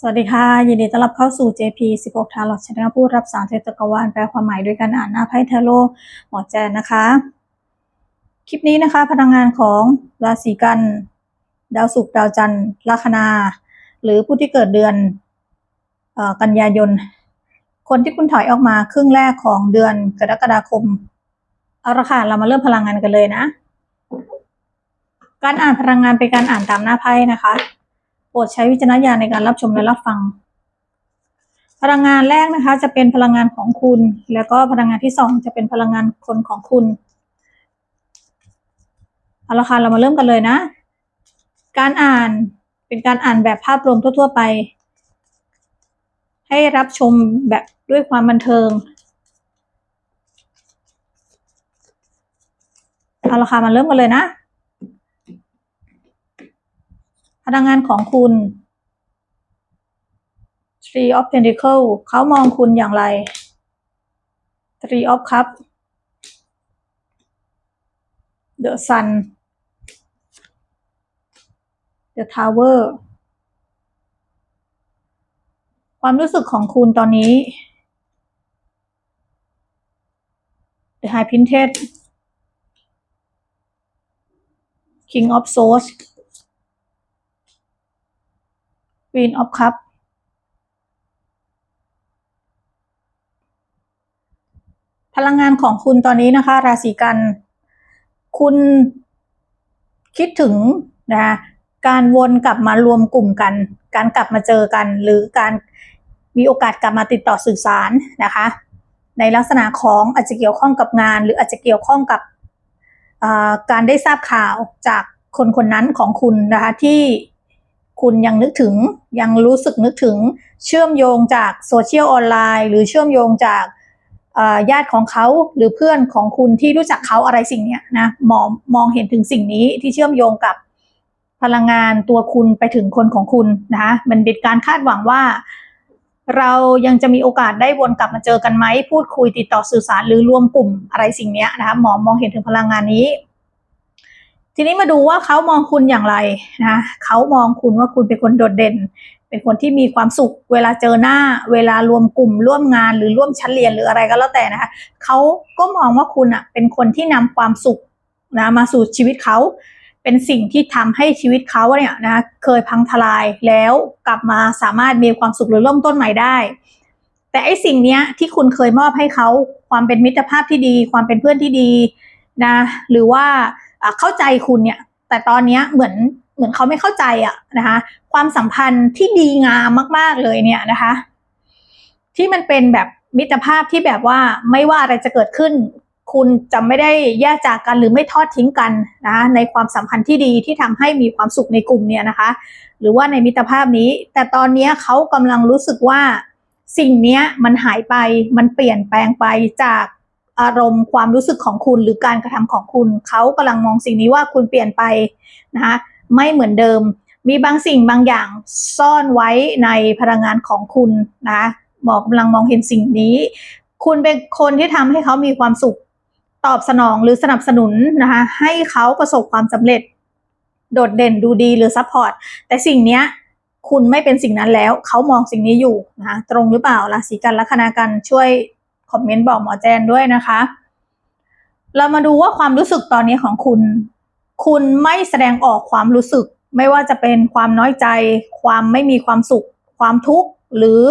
สวัสดีค่ะ ยินดีต้อนรับเข้าสู่ JP 16 ทาร์ลอตชนะผู้รับสารเทจักวาลแปลความหมายด้วยการอ่านหน้าไพ่เทโลหมอแจนนะคะ คลิปนี้นะคะ พลังงานของราศีกัน ดาวศุกร์ดาวจันทร์ลัคนา หรือผู้ที่เกิดเดือนอกันยายน คนที่คุณถอยออกมาครึ่งแรกของเดือนกรกฎาคมเอาละค่ะเรามาเริ่มพลังงานกันเลยนะ การอ่านพลังงานเป็นการอ่านตามหน้าไพ่นะคะ ปรดใช้วิจารณญาณในการรับชมและรับฟัง พลังงานแรกนะคะ จะเป็นพลังงานของคุณ แล้วก็พลังงานที่สองจะเป็นพลังงานคนของคุณเอาละค่ะเรามาเริ่มกันเลยนะ การอ่านเป็นการอ่านแบบภาพรวมทั่ว ๆ ไป ให้รับชมแบบด้วยความบันเทิงเอาละค่ะมาเริ่มกันเลยนะ พลังงานของคุณ Three of Pentacle เขามองคุณอย่างไร Three of Cup The Sun The Tower ความรู้สึกของคุณตอนนี้ The High Priestess King of Swords Queen of Cup พลังงานของคุณตอนนี้นะคะ ราศีกัน คุณคิดถึงนะคะการวนกลับมารวมกลุ่มกัน การกลับมาเจอกัน หรือการมีโอกาสกลับมาติดต่อสื่อสารนะคะ ในลักษณะของอาจจะเกี่ยวข้องกับงาน หรืออาจจะเกี่ยวข้องกับการได้ทราบข่าวจากคนคนนั้นของคุณนะคะที่ คุณยังนึกถึงยังรู้สึกนึกถึงเชื่อมโยงจากโซเชียลออนไลน์ หรือเชื่อมโยงจากญาติของเขาหรือเพื่อนของคุณที่รู้จักเขาอะไรสิ่งนี้นะมองมองเห็นถึงสิ่งนี้ที่เชื่อมโยงกับพลังงานตัวคุณไปถึงคนของคุณนะคะมันเป็นการคาดหวังว่า เรายังจะมีโอกาสได้วนกลับมาเจอกันไหมพูดคุยติดต่อสื่อสารหรือรวมกลุ่มอะไรสิ่งนี้นะคะหมอมองเห็นถึงพลังงานนี้ ทีนี้มาดูว่าเขามองคุณอย่างไรนะเขามองคุณว่าคุณเป็นคนโดดเด่น เป็นคนที่มีความสุข เวลาเจอหน้า เวลารวมกลุ่มร่วมงานหรือร่วมชั้นเรียนหรืออะไรก็แล้วแต่นะคะเขาก็มองว่าคุณอะเป็นคนที่นำความสุขนะมาสู่ชีวิตเขาเป็นสิ่งที่ทำให้ชีวิตเขาเนี่ยนะเคยพังทลายแล้วกลับมาสามารถมีความสุขหรือเริ่มต้นใหม่ได้ แต่ไอ้สิ่งเนี้ยที่คุณเคยมอบให้เขาความเป็นมิตรภาพที่ดี ความเป็นเพื่อนที่ดีนะหรือว่า เข้าใจคุณเนี่ย แต่ตอนนี้เหมือนเหมือนเขาไม่เข้าใจอะนะคะ ความสัมพันธ์ที่ดีงามมาก ๆเลยเนี่ยนะคะ ที่มันเป็นแบบมิตรภาพที่แบบว่าไม่ว่าอะไรจะเกิดขึ้น คุณจะไม่ได้แยกจากกันหรือไม่ทอดทิ้งกันนะคะในความสัมพันธ์ที่ดีที่ทำให้มีความสุขในกลุ่มเนี่ยนะคะ หรือว่าในมิตรภาพนี้ แต่ตอนนี้เขากำลังรู้สึกว่าสิ่งนี้มันหายไปมันเปลี่ยนแปลงไปจาก อารมณ์ความรู้สึกของคุณหรือการกระทำของคุณ เขากำลังมองสิ่งนี้ว่าคุณเปลี่ยนไปนะคะไม่เหมือนเดิม มีบางสิ่งบางอย่างซ่อนไว้ในพลังงานของคุณนะบอกกำลังมองเห็นสิ่งนี้ คุณเป็นคนที่ทำให้เขามีความสุขตอบสนองหรือสนับสนุนนะคะให้เขาประสบความสำเร็จ โดดเด่นดูดีหรือซัพพอร์ตแต่สิ่งนี้คุณไม่เป็นสิ่งนั้นแล้ว เขามองสิ่งนี้อยู่นะคะตรงหรือเปล่าราศีกันลัคนากันช่วย อมเมนต์บอกหมอแจนด้วยนะคะ เรามาดูว่าความรู้สึกตอนนี้ของคุณ คุณไม่แสดงออกความรู้สึก ไม่ว่าจะเป็นความน้อยใจ ความไม่มีความสุข ความทุกข์หรือ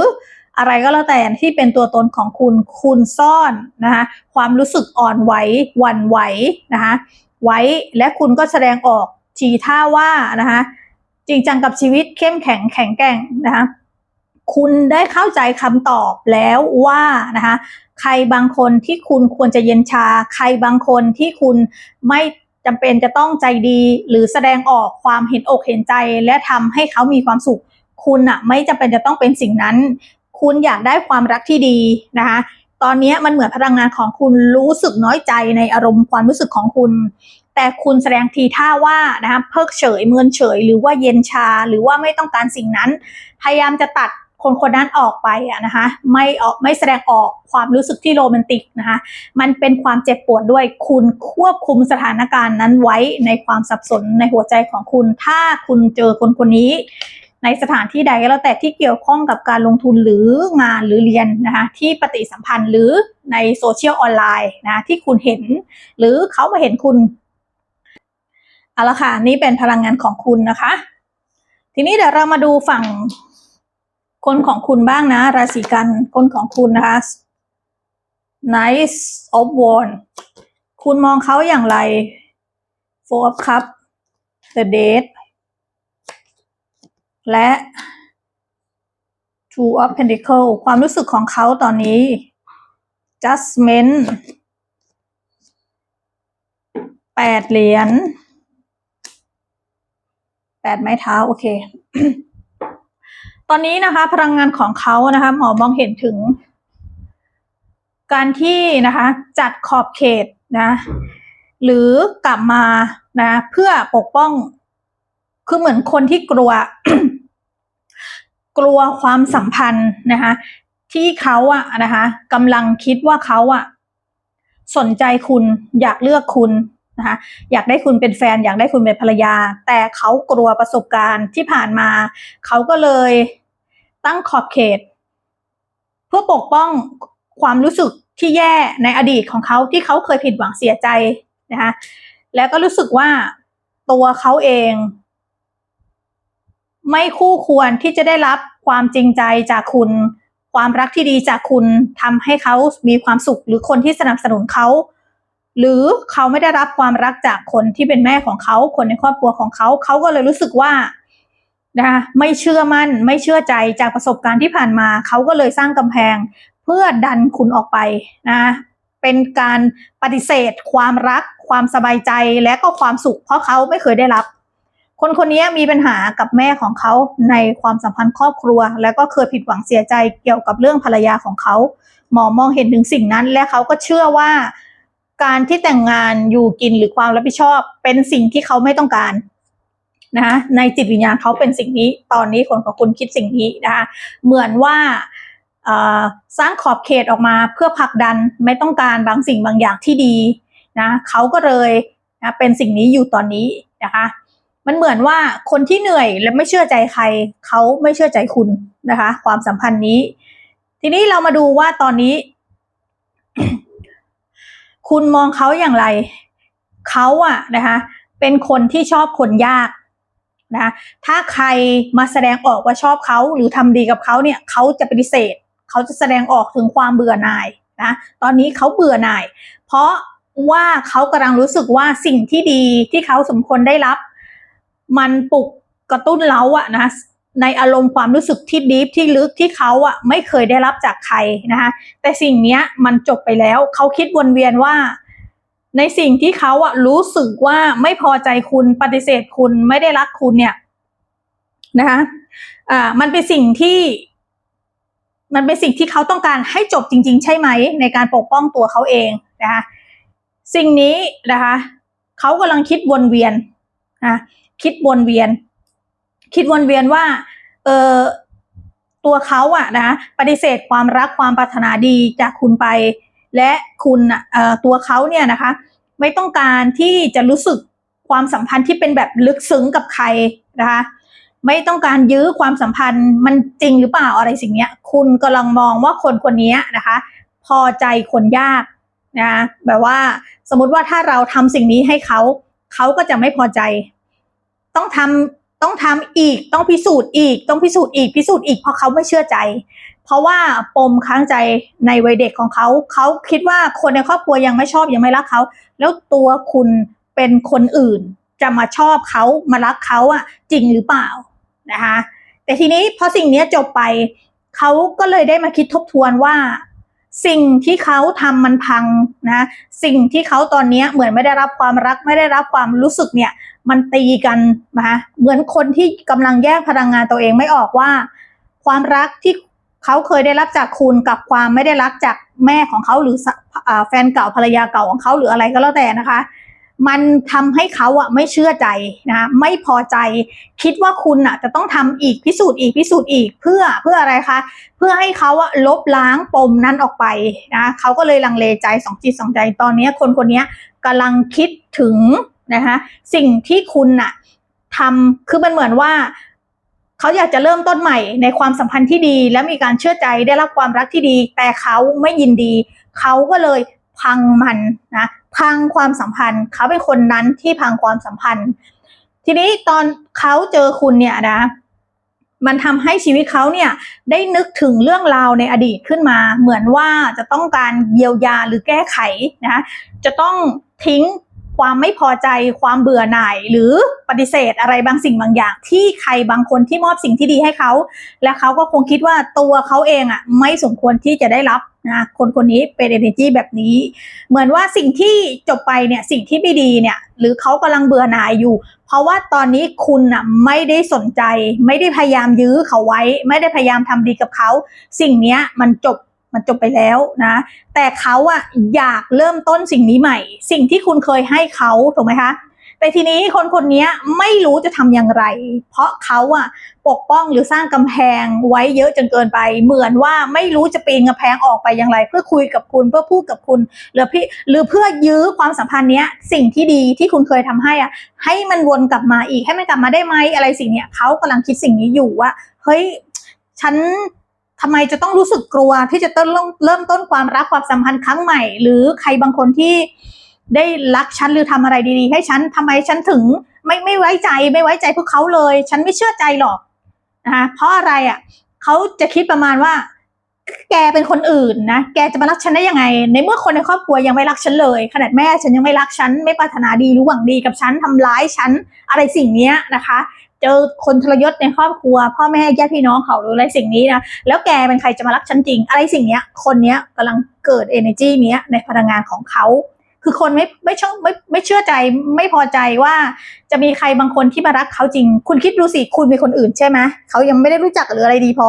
อะไรก็แล้วแต่ที่เป็นตัวตนของคุณคุณซ่อนนะคะความรู้สึกอ่อนไหวหวั่นไหวนะคะไว้และคุณก็แสดงออกทีท่าว่านะคะจริงจังกับชีวิตเข้มแข็งแข็งแกร่งนะคะ คุณได้เข้าใจคำตอบแล้วว่านะคะใครบางคนที่คุณควรจะเย็นชา ใครบางคนที่คุณไม่จำเป็นจะต้องใจดี หรือแสดงออกความเห็นอกเห็นใจ และทำให้เขามีความสุข คุณอะไม่จำเป็นจะต้องเป็นสิ่งนั้น คุณอยากได้ความรักที่ดีนะคะตอนนี้มันเหมือนพลังงานของคุณรู้สึกน้อยใจในอารมณ์ความรู้สึกของคุณ แต่คุณแสดงทีท่าว่านะคะเพิกเฉยเมินเฉย หรือว่าเย็นชาหรือว่าไม่ต้องการสิ่งนั้น พยายามจะตัด คนคนนั้นออกไปอะนะคะไม่ออกไม่แสดงออกความรู้สึกที่โรแมนติกนะคะมันเป็นความเจ็บปวดด้วยคุณควบคุมสถานการณ์นั้นไว้ในความสับสนในหัวใจของคุณ ถ้าคุณเจอคนคนนี้ ในสถานที่ใดก็แล้วแต่ที่เกี่ยวข้องกับการลงทุนหรืองานหรือเรียนนะคะที่ปฏิสัมพันธ์หรือในโซเชียลออนไลน์นะที่คุณเห็น หรือเขามาเห็นคุณเอาละค่ะนี่เป็นพลังงานของคุณนะคะ ทีนี้เดี๋ยวเรามาดูฝั่ง คนของคุณบ้างนะ ราศีกันคนของคุณนะคะ Nice of w a n d คุณมองเขาอย่างไร Four of Cup The Date และ Two of Pentacle ความรู้สึกของเขาตอนนี้ Judgment แปดเหรียญแปดไม้เท้า โอเค อนนี้นะคะ พลังงานของเขานะคะ หมอมองเห็นถึง การที่นะคะ จัดขอบเขตนะหรือกลับมานะ เพื่อปกป้อง คือเหมือนคนที่กลัว กลัวความสัมพันธ์นะคะ ที่เขาอะนะคะกำลังคิดว่าเขาอะสนใจคุณอยากเลือกคุณนะคะอยากได้คุณเป็นแฟน อยากได้คุณเป็นภรรยา แต่เขากลัวประสบการณ์ที่ผ่านมา เขาก็เลย ตั้งขอบเขต เพื่อปกป้องความรู้สึกที่แย่ในอดีตของเขาที่เขาเคยผิดหวังเสียใจนะคะแล้วก็รู้สึกว่าตัวเขาเอง ไม่คู่ควรที่จะได้รับความจริงใจจากคุณ ความรักที่ดีจากคุณทำให้เขามีความสุขหรือคนที่สนับสนุนเขาหรือเขาไม่ได้รับความรักจากคนที่เป็นแม่ของเขา คนในครอบครัวของเขา เขาก็เลยรู้สึกว่า นะคะไม่เชื่อมั่นไม่เชื่อใจจากประสบการณ์ที่ผ่านมา เขาก็เลยสร้างกำแพงเพื่อดันคุณออกไปนะเป็นการปฏิเสธ ความรัก ความสบายใจและก็ความสุข เพราะเขาไม่เคยได้รับ คนคนนี้มีปัญหากับแม่ของเขาในความสัมพันธ์ครอบครัว แล้วก็เคยผิดหวังเสียใจเกี่ยวกับเรื่องภรรยาของเขาหมอมองเห็นถึงสิ่งนั้น และเขาก็เชื่อว่า การที่แต่งงานอยู่กินหรือความรับผิดชอบ เป็นสิ่งที่เขาไม่ต้องการ นะคะในจิตวิญญาณเขาเป็นสิ่งนี้ ตอนนี้คนของคุณคิดสิ่งนี้นะคะเหมือนว่าสร้างขอบเขตออกมาเพื่อผลักดันไม่ต้องการบางสิ่งบางอย่างที่ดีนะเขาก็เลยนะเป็นสิ่งนี้อยู่ตอนนี้นะคะมันเหมือนว่าคนที่เหนื่อยและไม่เชื่อใจใคร เขาไม่เชื่อใจคุณนะคะ ความสัมพันธ์นี้ ทีนี้เรามาดูว่าตอนนี้ คุณมองเขาอย่างไร เขาอะนะคะ เป็นคนที่ชอบคนยาก นะถ้าใครมาแสดงออกว่าชอบเขาหรือทำดีกับเขาเนี่ยเขาจะปฏิเสธ เขาจะแสดงออกถึงความเบื่อหน่ายนะตอนนี้เขาเบื่อหน่าย เพราะว่าเขากำลังรู้สึกว่าสิ่งที่ดีที่เขาสมควรได้รับ มันปลุกกระตุ้นเล้าอะนะในอารมณ์ความรู้สึกที่ดีฟที่ลึกที่เขาอะไม่เคยได้รับจากใครนะคะแต่สิ่งนี้มันจบไปแล้วเขาคิดวนเวียนว่า ในสิ่งที่เขาอะรู้สึกว่าไม่พอใจคุณปฏิเสธคุณไม่ได้รักคุณเนี่ยนะคะอ่ามันเป็นสิ่งที่ มันเป็นสิ่งที่เขาต้องการให้จบจริง ๆ ใช่ไหม ในการปกป้องตัวเขาเองนะคะสิ่งนี้นะคะเขากำลังคิดวนเวียนนะคิดวนเวียน คิดวนเวียนว่าเออตัวเขาอะนะปฏิเสธความรักความปรารถนาดีจากคุณไป และคุณตัวเขาเนี่ยนะคะ ไม่ต้องการที่จะรู้สึกความสัมพันธ์ที่เป็นแบบลึกซึ้งกับใครนะคะ ไม่ต้องการยื้อความสัมพันธ์มันจริงหรือเปล่าอะไรสิ่งเนี้ย คุณกำลังมองว่าคนคนนี้นะคะ พอใจคนยากนะแบบว่าสมมติว่าถ้าเราทำสิ่งนี้ให้เขาเขาก็จะไม่พอใจ ต้องทำต้องทำอีกต้องพิสูจน์อีกต้องพิสูจน์อีกพิสูจน์อีกเพราะเขาไม่เชื่อใจ เพราะว่าปมค้างใจในวัยเด็กของเขา เขาคิดว่าคนในครอบครัวยังไม่ชอบยังไม่รักเขา แล้วตัวคุณเป็นคนอื่น จะมาชอบเขามารักเขาอะจริงหรือเปล่านะคะ แต่ทีนี้พอสิ่งนี้จบไป เขาก็เลยได้มาคิดทบทวนว่า สิ่งที่เขาทำมันพังนะสิ่งที่เขาตอนนี้เหมือนไม่ได้รับความรักไม่ได้รับความรู้สึกเนี่ย มันตีกันนะคะเหมือนคนที่กำลังแยกพลังงานตัวเองไม่ออกว่า ความรักที่ เขาเคยได้รับจากคุณกับความไม่ได้รับจากแม่ของเขาหรือแฟนเก่าภรรยาเก่าของเขาหรืออะไรก็แล้วแต่นะคะ มันทำให้เขาอะไม่เชื่อใจนะไม่พอใจ คิดว่าคุณอะจะต้องทำอีกพิสูจน์อีกพิสูจน์อีกเพื่อเพื่ออะไรคะเพื่อให้เขาอะลบล้างปมนั้นออกไปนะเขาก็เลยลังเลใจสองจิตสองใจตอนนี้คนคนนี้กำลังคิดถึงนะคะสิ่งที่คุณอะทำคือมันเหมือนว่า เขาอยากจะเริ่มต้นใหม่ในความสัมพันธ์ที่ดี และมีการเชื่อใจได้รับความรักที่ดี แต่เขาไม่ยินดี เขาก็เลยพังมันนะพังความสัมพันธ์ เขาเป็นคนนั้นที่พังความสัมพันธ์ ทีนี้ตอนเขาเจอคุณเนี่ยนะมันทำให้ชีวิตเขาเนี่ยได้นึกถึงเรื่องราวในอดีตขึ้นมา เหมือนว่าจะต้องการเยียวยาหรือแก้ไขนะจะต้องทิ้ง ความไม่พอใจความเบื่อหน่ายหรือปฏิเสธอะไรบางสิ่งบางอย่าง ที่ใครบางคนที่มอบสิ่งที่ดีให้เขา และเขาก็คงคิดว่าตัวเขาเองอะไม่สมควรที่จะได้รับนะคนคนนี้เป็น energy แบบนี้ เหมือนว่าสิ่งที่จบไปเนี่ยสิ่งที่ไม่ดีเนี่ยหรือเขากำลังเบื่อหน่ายอยู่ เพราะว่าตอนนี้คุณอะไม่ได้สนใจ ไม่ได้พยายามยื้อเขาไว้ ไม่ได้พยายามทำดีกับเขา สิ่งเนี้ยมันจบ มันจบไปแล้วนะ แต่เขาอะอยากเริ่มต้นสิ่งนี้ใหม่ สิ่งที่คุณเคยให้เขาถูกไหมคะแต่ทีนี้คนคนนี้ไม่รู้จะทำอย่างไร เพราะเขาอะปกป้องหรือสร้างกำแพงไว้เยอะจนเกินไป เหมือนว่าไม่รู้จะปีนกำแพงออกไปอย่างไร เพื่อคุยกับคุณเพื่อพูดกับคุณ หรือพี่หรือเพื่อยื้อความสัมพันธ์เนี้ย สิ่งที่ดีที่คุณเคยทำให้อะให้มันวนกลับมาอีกให้มันกลับมาได้ไหมอะไรสิ่งเนี้ยเขากำลังคิดสิ่งนี้อยู่ว่าเฮ้ยฉัน ทำไมจะต้องรู้สึกกลัวที่จะต้นเริ่มเริ่มต้นความรักความสัมพันธ์ครั้งใหม่ หรือใครบางคนที่ได้รักฉันหรือทำอะไรดีๆ ให้ฉันทำไมฉันถึงไม่ไม่ไว้ใจไม่ไว้ใจพวกเขาเลย ฉันไม่เชื่อใจหรอกนะคะเพราะอะไรอะเขาจะคิดประมาณว่า แกเป็นคนอื่นนะแกจะมารักฉันได้ยังไง ในเมื่อคนในครอบครัวยังไม่รักฉันเลย ขนาดแม่ฉันยังไม่รักฉันไม่ปรารถนาดีหรือหวังดีกับฉันทำร้ายฉันอะไรสิ่งเนี้ยนะคะ เจอคนทรยศในครอบครัว พ่อแม่ญาติพี่น้องเขาหรืออะไรสิ่งนี้นะแล้วแกเป็นใครจะมารักฉันจริง อะไรสิ่งเนี้ย คนเนี้ยกำลังเกิด energy เนี้ยในพลังงานของเขาคือคนไม่ไม่ชอบไม่ไม่เชื่อใจไม่พอใจว่าจะมีใครบางคนที่มารักเขาจริง คุณคิดดูสิคุณมีคนอื่นใช่ไหมเขายังไม่ได้รู้จักหรืออะไรดีพอ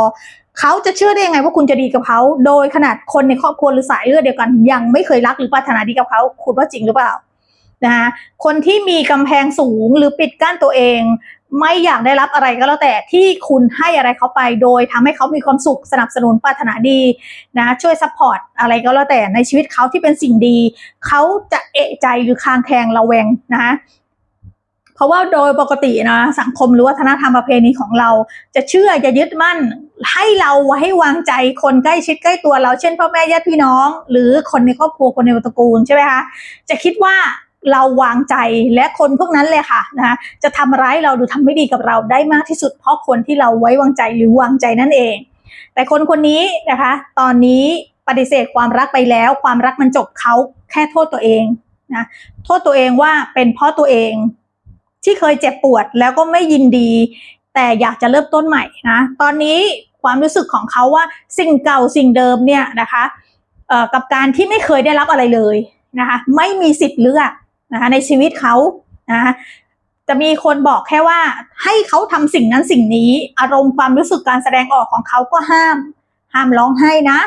เขาจะเชื่อได้ยังไงว่าคุณจะดีกับเขา โดยขนาดคนในครอบครัวหรือสายเลือดเดียวกัน ยังไม่เคยรักหรือปรารถนาดีกับเขา คุณว่าจริงหรือเปล่านะคะคนที่มีกำแพงสูงหรือปิดกั้นตัวเอง ไม่อยากได้รับอะไรก็แล้วแต่ที่คุณให้อะไรเขาไปโดยทำให้เขามีความสุขสนับสนุนปรารถนาดีนะช่วยซัพพอร์ตอะไรก็แล้วแต่ในชีวิตเขาที่เป็นสิ่งดี เขาจะเอะใจหรือคางแคงระแวงนะคะเพราะว่าโดยปกตินะสังคมหรือวัฒนธรรมประเพณีของเรา จะเชื่อจะยึดมั่น ให้เราให้วางใจคนใกล้ชิดใกล้ตัวเรา เช่นพ่อแม่ญาติพี่น้อง หรือคนในครอบครัวคนในตระกูลใช่ไหมคะจะคิดว่า เราวางใจและคนพวกนั้นเลยค่ะนะคะจะทำร้ายเราหรือทำไม่ดีกับเราได้มากที่สุด เพราะคนที่เราไว้วางใจหรือวางใจนั่นเอง แต่คนคนนี้นะคะ ตอนนี้ปฏิเสธความรักไปแล้ว ความรักมันจบเขาแค่โทษตัวเองนะโทษตัวเองว่าเป็นเพราะตัวเองที่เคยเจ็บปวดแล้วก็ไม่ยินดี แต่อยากจะเริ่มต้นใหม่นะตอนนี้ความรู้สึกของเขาว่าสิ่งเก่าสิ่งเดิมเนี่ยนะคะกับการที่ไม่เคยได้รับอะไรเลยนะคะไม่มีสิทธิ์เลือก นะคะในชีวิตเขานะจะมีคนบอกแค่ว่าให้เขาทำสิ่งนั้นสิ่งนี้ อารมณ์ความรู้สึกการแสดงออกของเขาก็ห้าม ห้ามร้องไห้นะ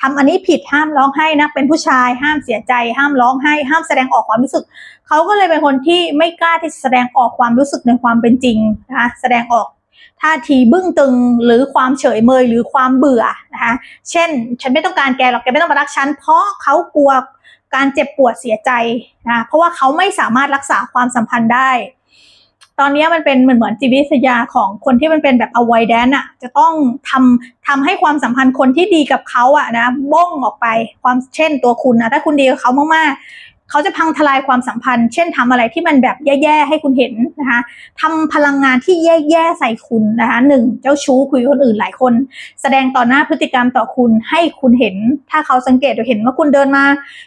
ทำอันนี้ผิดห้ามร้องไห้นะ เป็นผู้ชายห้ามเสียใจ ห้ามร้องไห้ ห้ามแสดงออกความรู้สึก เขาก็เลยเป็นคนที่ไม่กล้าที่จะแสดงออกความรู้สึกในความเป็นจริงนะคะแสดงออกท่าทีบึ้งตึงหรือความเฉยเมยหรือความเบื่อนะคะ เช่น ฉันไม่ต้องการแกหรอกแกไม่ต้องมารักฉันเพราะเขากลัว การเจ็บปวดเสียใจนะเพราะว่าเขาไม่สามารถรักษาความสัมพันธ์ได้ ตอนนี้มันเป็นเหมือนเหมือนจิตวิทยาของคนที่มันเป็นแบบ avoidance อะจะต้องทำทำให้ความสัมพันธ์คนที่ดีกับเขาอะนะบ้งออกไปความเช่นตัวคุณนะถ้าคุณดีกับเขามากๆ เขาจะพังทลายความสัมพันธ์ เช่นทำอะไรที่มันแบบแย่ๆให้คุณเห็นนะคะทำพลังงานที่แย่ๆใส่คุณนะคะหนึ่งเจ้าชู้คุยกับคนอื่นหลายคน แสดงต่อหน้าพฤติกรรมต่อคุณให้คุณเห็น ถ้าเขาสังเกตเห็นว่าคุณเดินมา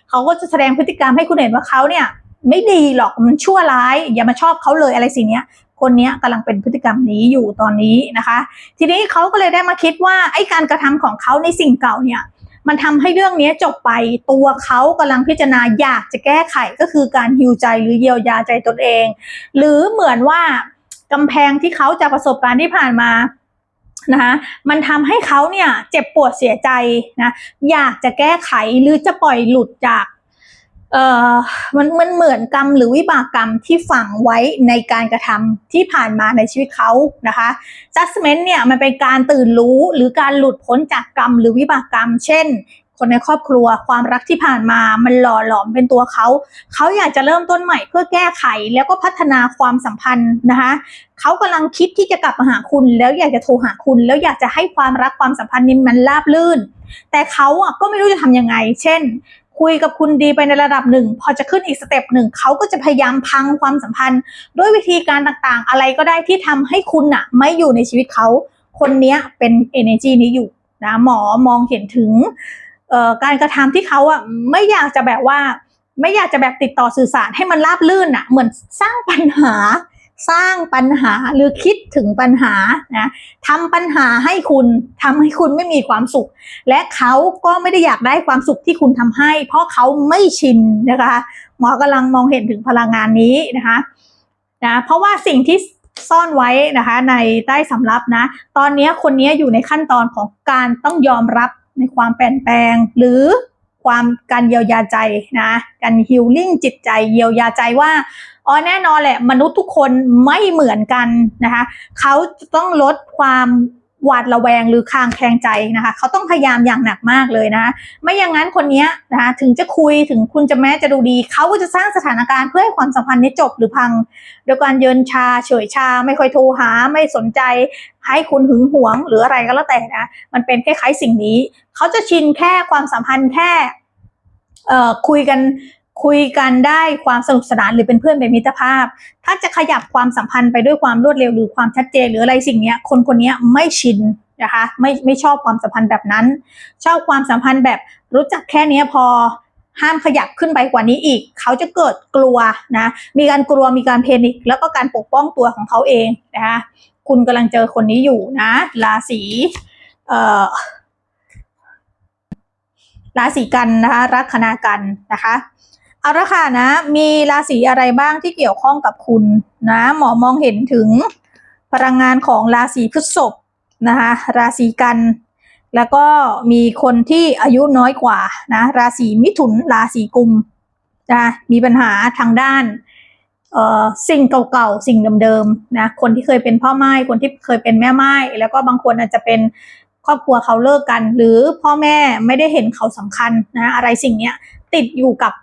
เขาก็จะแสดงพฤติกรรมให้คุณเห็นว่าเขาเนี่ยไม่ดีหรอกมันชั่วร้าย อย่ามาชอบเขาเลยอะไรสิเนี้ยคนนี้ยกำลังเป็นพฤติกรรมนี้อยู่ตอนนี้นะคะ ทีนี้เขาก็เลยได้มาคิดว่าไอ้การกระทำของเขาในสิ่งเก่าเนี่ย มันทำให้เรื่องนี้จบไปตัวเขากำลังพิจารณาอยากจะแก้ไขก็คือการฮิวใจหรือเยียวยาใจตนเอง หรือเหมือนว่ากำแพงที่เขาจากประสบการณ์ที่ผ่านมานะคะมันทำให้เขาเนี่ยเจ็บปวดเสียใจนะอยากจะแก้ไขหรือจะปล่อยหลุดจาก เอ่อมันมันเหมือนกรรมหรือวิบากกรรมที่ฝังไว้ในการกระทำที่ผ่านมาในชีวิตเขานะคะ judgment เนี่ยมันเป็นการตื่นรู้หรือการหลุดพ้นจากกรรมหรือวิบากกรรม เช่น คนในครอบครัวความรักที่ผ่านมามันหล่อหลอมเป็นตัวเขา เขาอยากจะเริ่มต้นใหม่เพื่อแก้ไขแล้วก็พัฒนาความสัมพันธ์นะคะเขากำลังคิดที่จะกลับมาหาคุณ แล้วอยากจะโทรหาคุณ แล้วอยากจะให้ความรักความสัมพันธ์นี้มันราบลื่น แต่เขาอะก็ไม่รู้จะทำยังไง เช่น คุยกับคุณดีไปในระดับหนึ่ง พอจะขึ้นอีกสเต็ปหนึ่งเขาก็จะพยายามพังความสัมพันธ์ ด้วยวิธีการต่างๆ อะไรก็ได้ที่ทำให้คุณอะไม่อยู่ในชีวิตเขา คนเนี้ยเป็น energy นี้อยู่นะหมอมองเห็นถึงการกระทำที่เขาอะไม่อยากจะแบบว่า ไม่อยากจะแบบติดต่อสื่อสารให้มันราบลื่นอะเหมือนสร้างปัญหา สร้างปัญหาหรือคิดถึงปัญหานะทำปัญหาให้คุณทำให้คุณไม่มีความสุข และเขาก็ไม่ได้อยากได้ความสุขที่คุณทำให้ เพราะเขาไม่ชินนะคะหมอกำลังมองเห็นถึงพลังงานนี้นะคะนะเพราะว่าสิ่งที่ซ่อนไว้นะคะในใต้สำรับนะ ตอนนี้คนนี้อยู่ในขั้นตอนของการต้องยอมรับในความเปลี่ยนแปลง หรือความการเยียวยาใจนะการฮิลลิ่งจิตใจเยียวยาใจว่า อ๋อแน่นอนแหละ มนุษย์ทุกคนไม่เหมือนกันนะคะเขาต้องลดความหวาดระแวงหรือคางแคลงใจนะคะ เขาต้องพยายามอย่างหนักมากเลยนะคะไม่อย่างนั้นคนนี้นะคะถึงจะคุยถึงคุณจะแม้จะดูดี เขาก็จะสร้างสถานการณ์เพื่อให้ความสัมพันธ์นี้จบหรือพัง โดยการเยินชาเฉยชา ไม่ค่อยโทรหาไม่สนใจ ให้คุณหึงหวงหรืออะไรก็แล้วแต่นะมันเป็นคล้ายๆสิ่งนี้ เขาจะชินแค่ความสัมพันธ์แค่เอ่อคุยกัน คุยกันได้ความสนุกสนานหรือเป็นเพื่อนเป็นมิตรภาพ ถ้าจะขยับความสัมพันธ์ไปด้วยความรวดเร็วหรือความชัดเจนหรืออะไรสิ่งนี้คนคนนี้ไม่ชินนะคะไม่ไม่ชอบความสัมพันธ์แบบนั้น ชอบความสัมพันธ์แบบรู้จักแค่นี้พอห้ามขยับขึ้นไปกว่านี้อีก เขาจะเกิดกลัวนะมีการกลัวมีการเพนิคแล้วก็การปกป้องตัวของเขาเองนะคะคุณกำลังเจอคนนี้อยู่นะ ราศีเอ่อราศีกันนะคะ ลัคนากันนะคะ เอาละค่ะนะ มีราศีอะไรบ้างที่เกี่ยวข้องกับคุณนะ หมอมองเห็นถึงพลังงานของราศีพฤษภนะคะราศีกัน แล้วก็มีคนที่อายุน้อยกว่านะราศีมิถุนราศีกุมนะมีปัญหาทางด้านเอ่อสิ่งเก่าๆสิ่งเดิมๆนะคนที่เคยเป็นพ่อไม้คนที่เคยเป็นแม่ไม้แล้วก็บางคนอาจจะเป็นครอบครัวเขาเลิกกัน หรือพ่อแม่ไม่ได้เห็นเขาสำคัญนะอะไรสิ่งเนี้ยติดอยู่กับ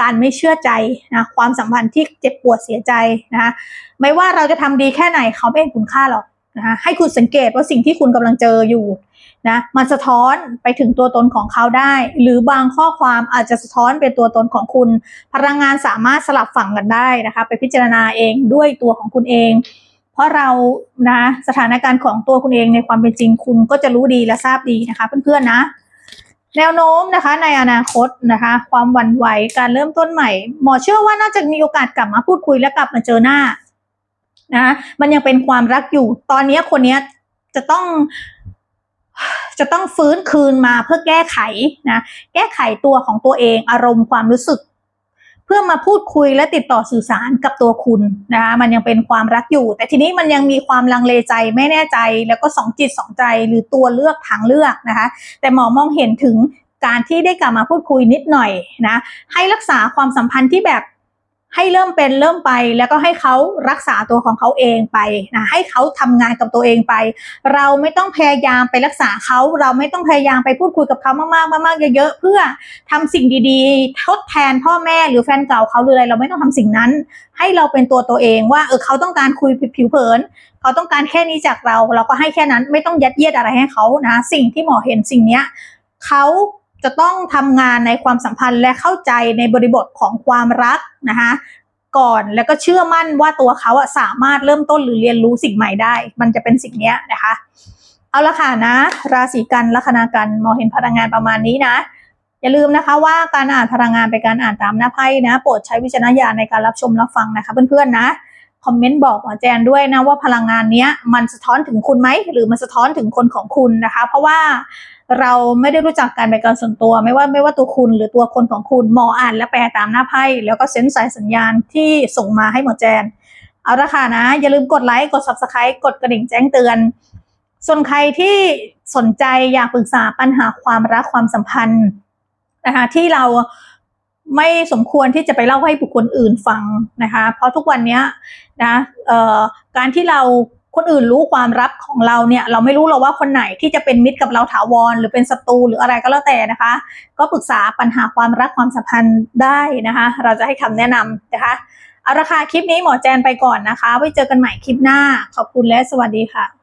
การไม่เชื่อใจนะความสัมพันธ์ที่เจ็บปวดเสียใจนะไม่ว่าเราจะทำดีแค่ไหนเขาไม่เห็นคุณค่าหรอกนะคะให้คุณสังเกตว่าสิ่งที่คุณกำลังเจออยู่นะมันสะท้อนไปถึงตัวตนของเขาได้ หรือบางข้อความอาจจะสะท้อนเป็นตัวตนของคุณ พลังงานสามารถสลับฝั่งกันได้นะคะ ไปพิจารณาเองด้วยตัวของคุณเอง เพราะเรานะสถานการณ์ของตัวคุณเองในความเป็นจริงคุณก็จะรู้ดีและทราบดีนะคะ เพื่อนๆนะ แนวโน้มนะคะในอนาคตนะคะ ความหวั่นไหวการเริ่มต้นใหม่ หมอเชื่อว่าน่าจะมีโอกาสกลับมาพูดคุยและกลับมาเจอหน้านะมันยังเป็นความรักอยู่ ตอนนี้คนนี้จะต้องจะต้องฟื้นคืนมาเพื่อแก้ไขนะ แก้ไขตัวของตัวเอง อารมณ์ความรู้สึก เพื่อมาพูดคุยและติดต่อสื่อสารกับตัวคุณนะคะมันยังเป็นความรักอยู่ แต่ทีนี้มันยังมีความลังเลใจไม่แน่ใจ แล้วก็สองจิตสองใจหรือตัวเลือกทางเลือกนะคะ แต่หมอมองเห็นถึงการที่ได้กลับมาพูดคุยนิดหน่อยนะให้รักษาความสัมพันธ์ที่แบบ ให้เริ่มเป็นเริ่มไป แล้วก็ให้เขารักษาตัวของเขาเองไปนะให้เขาทำงานกับตัวเองไป เราไม่ต้องพยายามไปรักษาเขา เราไม่ต้องพยายามไปพูดคุยกับเขามากๆมากๆเยอะๆเพื่อทำสิ่งดีๆ ทดแทนพ่อแม่หรือแฟนเก่าเขาหรืออะไรเราไม่ต้องทำสิ่งนั้น ให้เราเป็นตัวตัวเองว่าเออเขาต้องการคุยผิวเผินเขาต้องการแค่นี้จากเรา เราก็ให้แค่นั้นไม่ต้องยัดเยียดอะไรให้เขานะ สิ่งที่หมอเห็นสิ่งเนี้ยเขา จะต้องทำงานในความสัมพันธ์และเข้าใจในบริบทของความรักนะคะก่อนแล้วก็เชื่อมั่นว่าตัวเขาอะสามารถเริ่มต้นหรือเรียนรู้สิ่งใหม่ได้ มันจะเป็นสิ่งนี้นะคะ เอาละค่ะนะ ราศีกันลัคนากันมองเห็นพลังงานประมาณนี้นะ อย่าลืมนะคะว่าการอ่านพลังงานเป็นการอ่านตามหน้าไพ่นะ โปรดใช้วิจารณญาณในการรับชมรับฟังนะคะเพื่อนๆนะคอมเมนต์บอกหมอแจนด้วยนะว่าพลังงานเนี้ยมันสะท้อนถึงคุณไหมหรือมันสะท้อนถึงคนของคุณนะคะ เพราะว่า เราไม่ได้รู้จักการเป็นการส่วนตัว ไม่ว่าไม่ว่าตัวคุณหรือตัวคนของคุณหมออ่านและแปลตามหน้าไพ่แล้วก็เซ็นสายสัญญาณที่ส่งมาให้หมอแจน เอาละค่ะนะ อย่าลืมกดไลค์กด subscribe กดกระดิ่งแจ้งเตือน ส่วนใครที่สนใจอยากปรึกษาปัญหาความรักความสัมพันธ์นะคะที่เราไม่สมควรที่จะไปเล่าให้บุคคลอื่นฟังนะคะ เพราะทุกวันนี้นะเอ่อการที่เรา คนอื่นรู้ความลับของเราเนี่ยเราไม่รู้เราว่าคนไหนที่จะเป็นมิตรกับเราถาวร หรือเป็นศัตรูหรืออะไรก็แล้วแต่นะคะ ก็ปรึกษาปัญหาความรักความสัมพันธ์ได้นะคะ เราจะให้คำแนะนำนะคะเอาราคาคลิปนี้หมอแจนไปก่อนนะคะ ไว้เจอกันใหม่คลิปหน้าขอบคุณและสวัสดีค่ะ